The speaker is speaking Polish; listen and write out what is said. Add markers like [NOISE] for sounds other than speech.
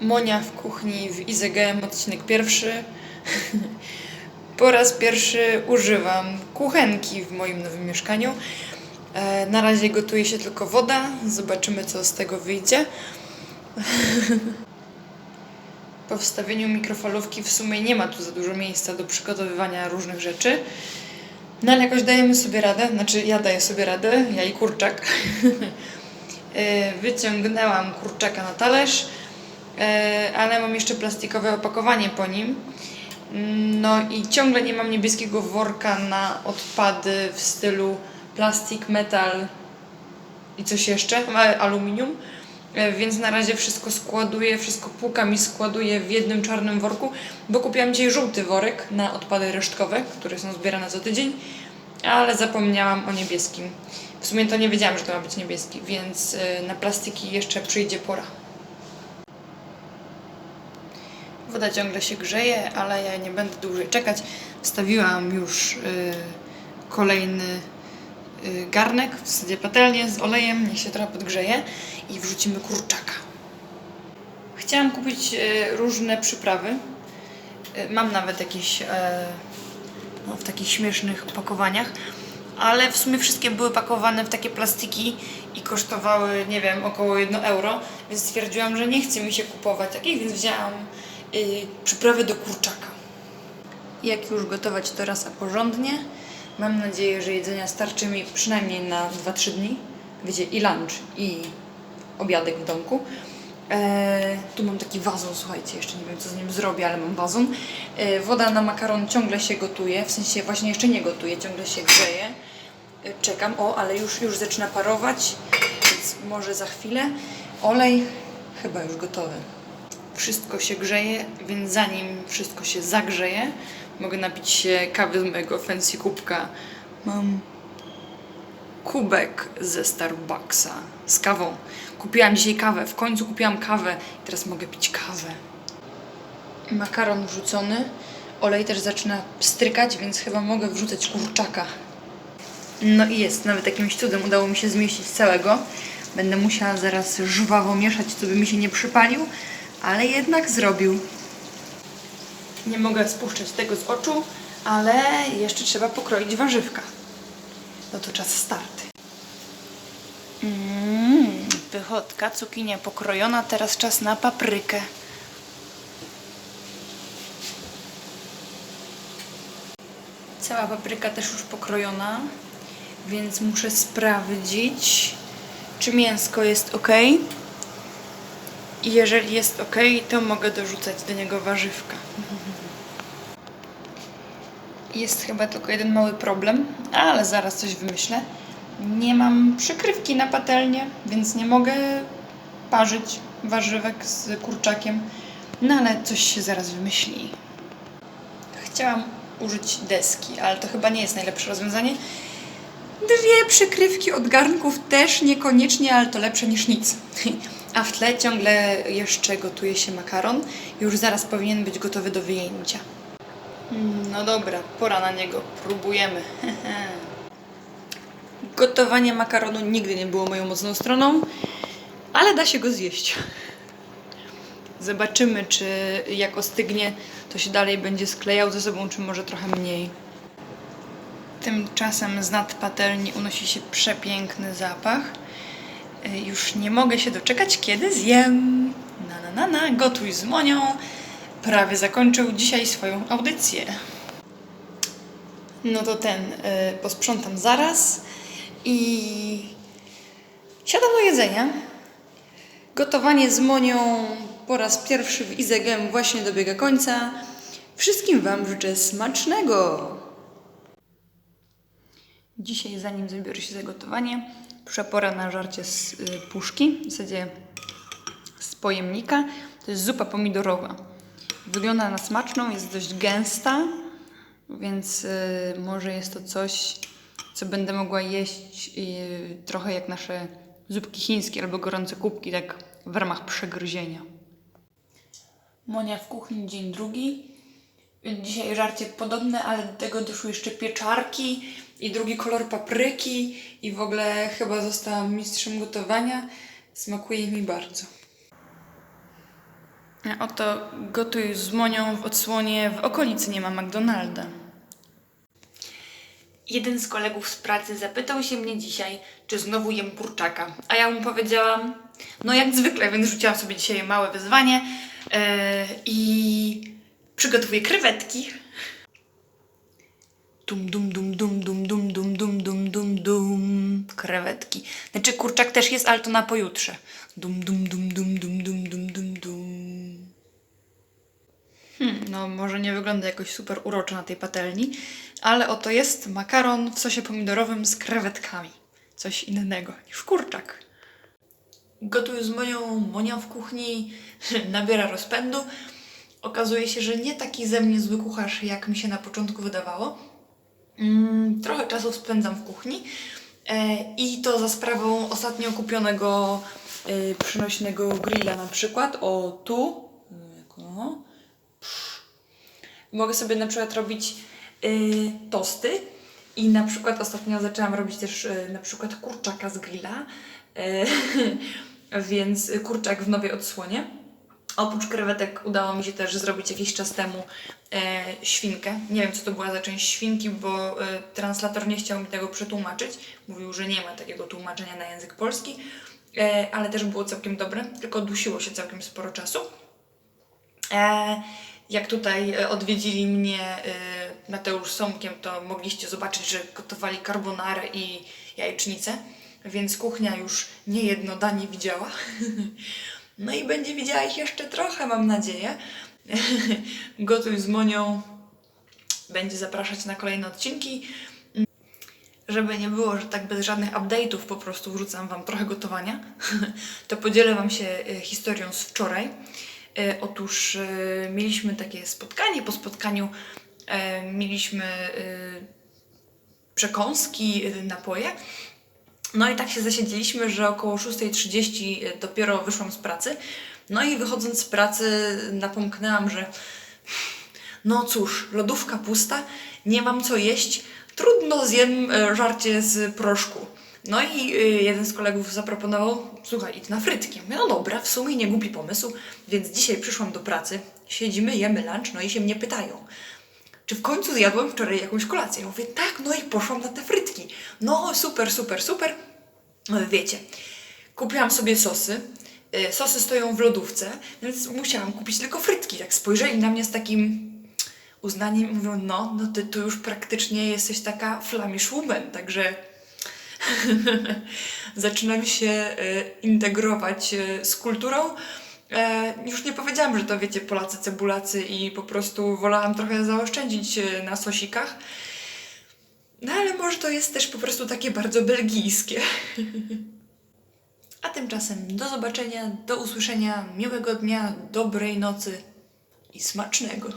Monia w kuchni w IZGM, odcinek pierwszy. [LAUGHS] po raz pierwszy używam kuchenki w moim nowym mieszkaniu. E, na razie gotuje się tylko woda. Zobaczymy, co z tego wyjdzie. [LAUGHS] po wstawieniu mikrofalówki w sumie nie ma tu za dużo miejsca do przygotowywania różnych rzeczy. No ale jakoś dajemy sobie radę, znaczy ja daję sobie radę, ja i kurczak. [LAUGHS] E, Wyciągnęłam kurczaka na talerz, ale mam jeszcze plastikowe opakowanie po nim. Mm, No i ciągle nie mam niebieskiego worka na odpady w stylu plastik, metal i coś jeszcze, aluminium. E, Więc na razie wszystko składuję, wszystko płukam i składuję w jednym czarnym worku, bo kupiłam dzisiaj żółty worek na odpady resztkowe, które są zbierane co tydzień, ale zapomniałam o niebieskim. W sumie to nie wiedziałam, że to ma być niebieski, więc e, na plastiki jeszcze przyjdzie pora. Woda ciągle się grzeje, ale ja nie będę dłużej czekać. Wstawiłam już y, kolejny y, garnek, w zasadzie patelnię z olejem, niech się trochę podgrzeje i wrzucimy kurczaka. Chciałam kupić y, różne przyprawy. Mam nawet jakieś no, w takich śmiesznych opakowaniach, ale w sumie wszystkie były pakowane w takie plastiki i kosztowały, nie wiem, około 1 euro, więc stwierdziłam, że nie chce mi się kupować takich, więc wzięłam y, przyprawy do kurczaka. Jak już gotować to raz a porządnie, mam nadzieję, że jedzenia starczy mi przynajmniej na 2-3 dni. Wiecie, i lunch, i obiadek w domku. E, tu mam taki wazon, słuchajcie, jeszcze nie wiem co z nim zrobię, ale mam wazon. E, woda na makaron ciągle się gotuje, w sensie właśnie jeszcze nie gotuje, ciągle się grzeje. E, czekam, o, ale już, już zaczyna parować, więc może za chwilę. Olej chyba już gotowy. Wszystko się grzeje, więc zanim wszystko się zagrzeje, mogę napić się kawy z mojego fancy kubka. Mam kubek ze Starbucksa z kawą. Kupiłam dzisiaj kawę, w końcu kupiłam kawę i teraz mogę pić kawę. Makaron wrzucony, olej też zaczyna strykać, więc chyba mogę wrzucać kurczaka. No i jest, nawet jakimś cudem udało mi się zmieścić całego. Będę musiała zaraz żwawo mieszać, co by mi się nie przypalił, ale jednak zrobił. Nie mogę spuszczać tego z oczu, ale jeszcze trzeba pokroić warzywka. No to czas starty. Mmm, pychotka, cukinia pokrojona, teraz czas na paprykę. Cała papryka też już pokrojona, więc muszę sprawdzić, czy mięsko jest ok. I jeżeli jest ok, to mogę dorzucać do niego warzywka. Jest chyba tylko jeden mały problem, ale zaraz coś wymyślę. Nie mam przykrywki na patelnię, więc nie mogę parzyć warzywek z kurczakiem. No ale coś się zaraz wymyśli. Chciałam użyć deski, ale to chyba nie jest najlepsze rozwiązanie. Dwie przykrywki od garnków też niekoniecznie, ale to lepsze niż nic. [LAUGHS] A w tle ciągle jeszcze gotuje się makaron. Już zaraz powinien być gotowy do wyjęcia. No dobra, pora na niego. Próbujemy. [LAUGHS] Gotowanie makaronu nigdy nie było moją mocną stroną, ale da się go zjeść. Zobaczymy, czy jak ostygnie, to się dalej będzie sklejał ze sobą, czy może trochę mniej. Tymczasem z nad patelni unosi się przepiękny zapach. Y, Już nie mogę się doczekać, kiedy zjem. Na, na, na, na, gotuj z Monią. Prawie zakończył dzisiaj swoją audycję. No to ten, y, posprzątam zaraz i siadam do jedzenia. Gotowanie z Monią po raz pierwszy w Izegem właśnie dobiega końca. Wszystkim Wam życzę smacznego! Dzisiaj, zanim zabiorę się za gotowanie, przyszła pora na żarcie z y, puszki, w zasadzie z pojemnika. To jest zupa pomidorowa. Wygląda na smaczną, jest dość gęsta, więc y, może jest to coś, co będę mogła jeść y, trochę jak nasze zupki chińskie albo gorące kubki, tak w ramach przegryzienia. Monia w kuchni, dzień drugi. Dzisiaj żarcie podobne, ale do tego doszły jeszcze pieczarki i drugi kolor papryki i w ogóle chyba zostałam mistrzem gotowania. Smakuje mi bardzo. A Oto gotuj z Monią w odsłonie w okolicy nie ma McDonalda. Jeden z kolegów z pracy zapytał się mnie dzisiaj, czy znowu jem kurczaka. A ja mu powiedziałam, no jak zwykle, więc rzuciłam sobie dzisiaj małe wyzwanie yy, i przygotowuję krewetki. Dum, dum, dum, dum, dum, dum, dum, dum, dum, dum, dum. Krewetki. Znaczy kurczak też jest, ale to na pojutrze. Dum, dum, dum, dum, dum, dum, dum, dum, dum. Hmm, no może nie wygląda jakoś super uroczo na tej patelni, ale oto jest makaron w sosie pomidorowym z krewetkami. Coś innego niż kurczak. Gotuję z Monią, Monia w kuchni nabiera rozpędu. Okazuje się, że nie taki ze mnie zły kucharz, jak mi się na początku wydawało. Mm, trochę czasu spędzam w kuchni e, i to za sprawą ostatnio kupionego e, przenośnego grilla na przykład. O, tu. Mogę sobie na przykład robić y, tosty i na przykład ostatnio zaczęłam robić też na przykład kurczaka z grilla, [LAUGHS] więc kurczak w nowej odsłonie. Oprócz krewetek udało mi się też zrobić jakiś czas temu e, świnkę. Nie wiem, co to była za część świnki, bo e, translator nie chciał mi tego przetłumaczyć. Mówił, że nie ma takiego tłumaczenia na język polski, e, ale też było całkiem dobre, tylko dusiło się całkiem sporo czasu. E, jak tutaj e, odwiedzili mnie e, Mateusz Somkiem, to mogliście zobaczyć, że gotowali carbonarę i jajecznicę, więc kuchnia już nie jedno danie widziała. [LAUGHS] No i będzie widziała ich jeszcze trochę, mam nadzieję. [LAUGHS] Gotuj z Monią będzie zapraszać na kolejne odcinki. Żeby nie było, że tak bez żadnych update'ów po prostu wrzucam Wam trochę gotowania, [LAUGHS] to podzielę Wam się e, historią z wczoraj. E, Otóż e, mieliśmy takie spotkanie, po spotkaniu mieliśmy przekąski, napoje. No i tak się zasiedzieliśmy, że około 6.30 dopiero wyszłam z pracy. No i wychodząc z pracy napomknęłam, że no cóż, lodówka pusta, nie mam co jeść, trudno zjem e, żarcie z proszku. No i e, jeden z kolegów zaproponował, słuchaj, idź na frytki. Mówię, no dobra, w sumie nie głupi pomysł, więc dzisiaj przyszłam do pracy, siedzimy, jemy lunch, no i się mnie pytają, czy w końcu zjadłem wczoraj jakąś kolację? Ja mówię, tak, no i poszłam na te frytki. No, super, super, super. No, wiecie, kupiłam sobie sosy. y, Sosy stoją w lodówce, więc musiałam kupić tylko frytki. Tak spojrzeli na mnie z takim uznaniem i mówią, no, no ty tu już praktycznie jesteś taka flamish woman, także [LAUGHS] zaczynam się y, integrować y, z kulturą. E, już nie powiedziałam, że to wiecie, Polacy, cebulacy i po prostu wolałam trochę zaoszczędzić y, na sosikach. No ale może to jest też po prostu takie bardzo belgijskie. A tymczasem do zobaczenia, do usłyszenia, miłego dnia, dobrej nocy i smacznego.